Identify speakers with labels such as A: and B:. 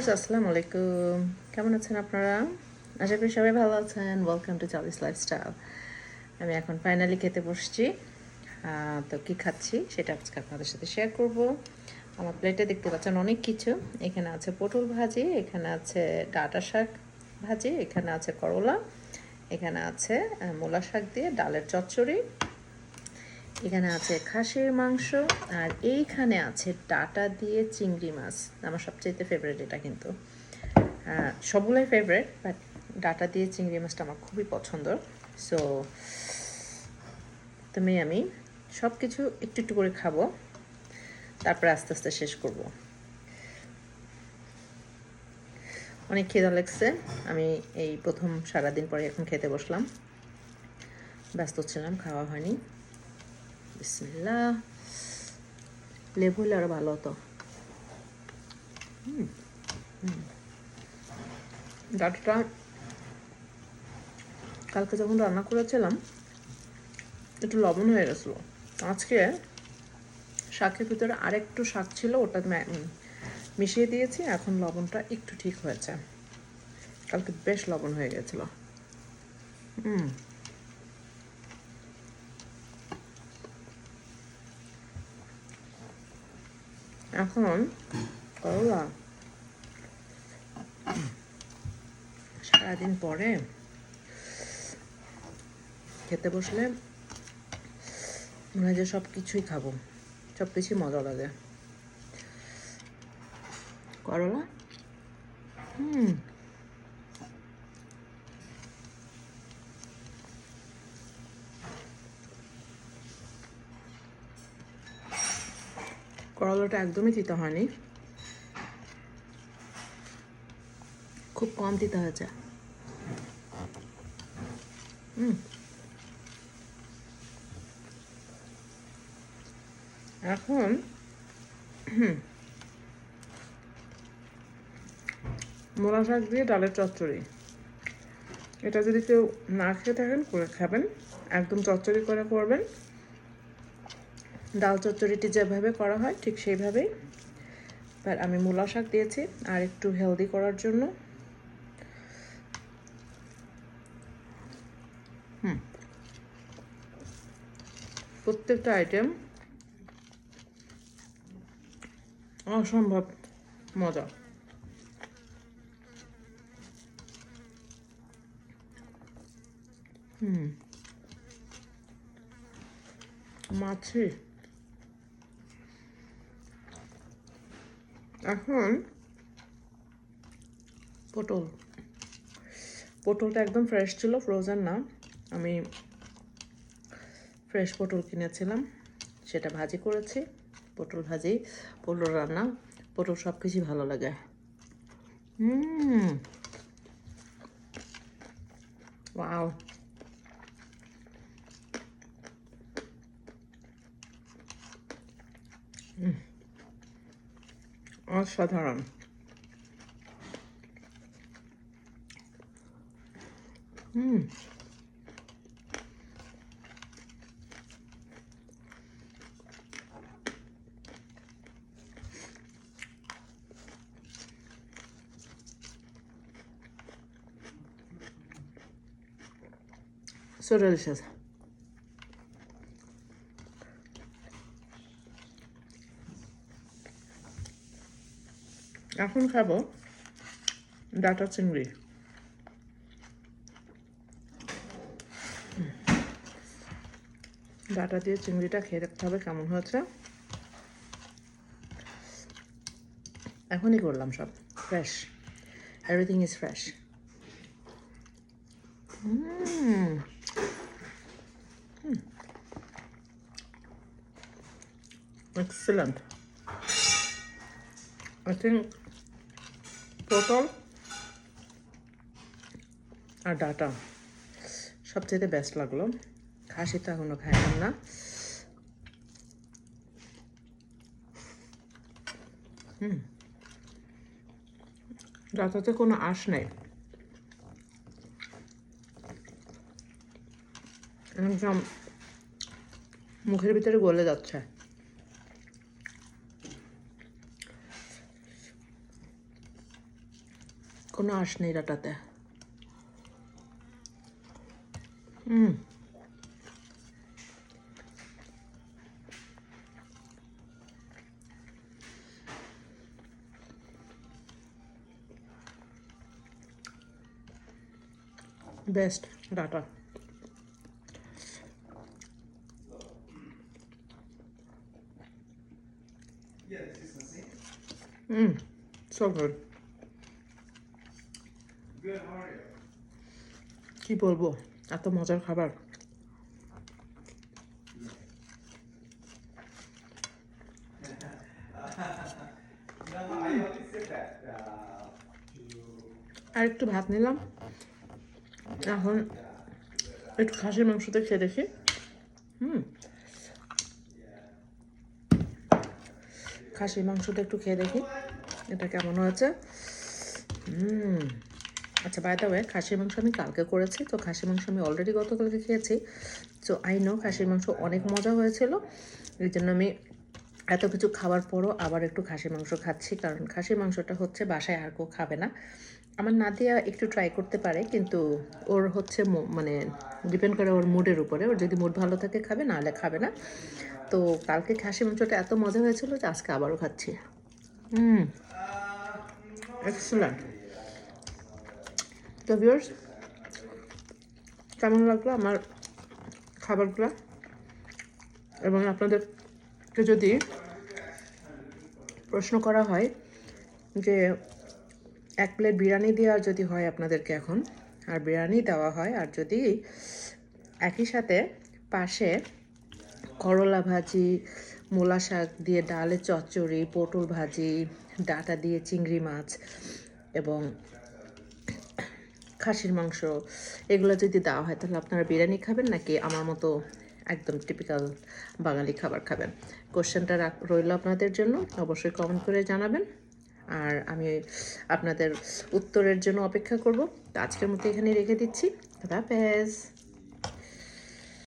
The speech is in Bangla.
A: ভিউয়ার্স, আসসালামু আলাইকুম। কেমন আছেন আপনারা? আশা করি সবাই ভালো আছেন। ওয়েলকাম টু চালিস লাইফস্টাইল আমি এখন ফাইনালি খেতে বসছি। তো কি খাচ্ছি সেটা আজকে আপনাদের সাথে শেয়ার করব। আমার প্লেটে দেখতে পাচ্ছেন অনেক কিছু। এখানে আছে পটল ভাজি, এখানে আছে ডাটা শাক ভাজি, এখানে আছে করলা, এখানে আছে মূলা শাক দিয়ে ডালের চচ্চড়ি। এখানে আছে খাসির মাংস, আর এইখানে আছে ডাটা দিয়ে চিংড়ি মাছ। আমার সবচেয়ে ফেভারিট এটা কিন্তু। সবগুলোই ফেভারিট বাট ডাটা দিয়ে চিংড়ি মাছটা আমার খুবই পছন্দ। সো তুমি আমি সব কিছু একটু একটু করে খাব। তারপরে আস্তে আস্তে শেষ করব। অনেক খিদা লাগছে। আমি এই প্রথম সারাদিন পরে এখন খেতে বসলাম। ব্যস্ত ছিলাম, খাওয়া হয়নি। বিসমিল্লাহ লেবু হলে আরও ভালো হতো। ডাঁটাটা কালকে যখন রান্না করেছিলাম, একটু লবণ হয়ে গেছিল। আজকে শাকের ভিতরে আরেকটু শাক ছিল, ওটা মিশিয়ে দিয়েছি, এখন লবণটা একটু ঠিক হয়েছে। কালকে বেশ লবণ হয়ে গেছিল। হুম। এখন করলা। সারাদিন পরে খেতে বসলে মনে হয় যে সব কিছুই খাব, সব কিছুই মজা লাগে। করলা? হুম। করলাটা একদমই তিতা হয়নি। খুব কম তিতা হয়েছে। এখন মোলা শাক দিয়ে ডালের চচ্চড়ি। এটা যদি কেউ না খেয়ে থাকেন, করে খাবেন। একদম চচ্চড়ি করে করবেন। ডাল চচ্চড়িটি যেভাবে করা হয় ঠিক সেইভাবেই। বাট আমি মূলা শাক দিয়েছি আর একটু হেলদি করার জন্য। হুম। প্রত্যেকটা আইটেম অসম্ভব মজা। হুম। মাছি। এখন পটল। পটলটা একদম ফ্রেশ ছিল ফ্রোজেন না। আমি ফ্রেশ পটল কিনেছিলাম, সেটা ভাজি করেছি। পটল ভাজি, পটল রান্না, পটল সব কিছুই ভালো লাগে। হুম। Wow. az satarım. Hmm. Sonra alacağız. এখন খাব ডাটা চিংড়ি। ডাটা দিয়ে চিংড়িটা খেয়ে দেখতে হবে কেমন হয়েছে। এখনই করলাম সব fresh everything is fresh excellent I think পটল আর ডাটা। সবচেয়ে বেস্ট লাগল। খাসি তো এখনও খাইলাম না। হুম। ডাটাতে কোনো আঁশ নেই। একদম মুখের ভিতরে গলে যাচ্ছে। কোনো আঁশ নেই ডাটাতে হুম বেস্ট ডাটা Mm, so good.
B: Good, how are you?
A: কি বলব? এত মজার খাবার। আর একটু ভাত নিলাম। এখন একটু খাসির মাংসটা খেয়ে দেখি। হুম। খাসির মাংসটা একটু খেয়ে দেখি, এটা কেমন হয়েছে। হুম। আচ্ছা বাই দ্য ওয়ে খাসির মাংস আমি কালকে করেছি, তো খাসির মাংস আমি অলরেডি গতকালকে খেয়েছি। তো আই নো খাসির মাংস অনেক মজা হয়েছিল। এই জন্য আমি এত কিছু খাওয়ার পরও আবার একটু খাসির মাংস খাচ্ছি, কারণ খাসির মাংসটা হচ্ছে বাসায় আর কেউ খাবে না। আমার নাদিয়া একটু ট্রাই করতে পারে, কিন্তু ওর হচ্ছে মানে ডিপেন্ড করে ওর মুডের উপরে। ওর যদি মুড ভালো থাকে খাবে, নাহলে খাবে না। তো কালকে খাসি মাংসটা এত মজা হয়েছিল যে আজকে আবারও খাচ্ছি। হুম এক্সেলেন্ট তো ভিউয়ার্স কেমন লাগল আমার খাবারগুলো? এবং আপনাদেরকে যদি প্রশ্ন করা হয় যে এক প্লেট বিরিয়ানি দেওয়া যদি হয় আপনাদেরকে এখন, আর বিরিয়ানি দেওয়া হয়, আর যদি একই সাথে পাশে করলা ভাজি, মূলা শাক দিয়ে ডালের চচ্চড়ি, পটল ভাজি, ডাটা দিয়ে চিংড়ি মাছ, এবং খাসির মাংস, এগুলো যদি দেওয়া হয়, তাহলে আপনারা বিরিয়ানি খাবেন নাকি আমার মতো একদম টিপিক্যাল বাঙালি খাবার খাবেন? কোশ্চেনটা রইল আপনাদের জন্য, অবশ্যই কমেন্ট করে জানাবেন। আর আমি আপনাদের উত্তরের জন্য অপেক্ষা করব। তো আজকের মতো এখানে রেখে দিচ্ছি। হাফেজ।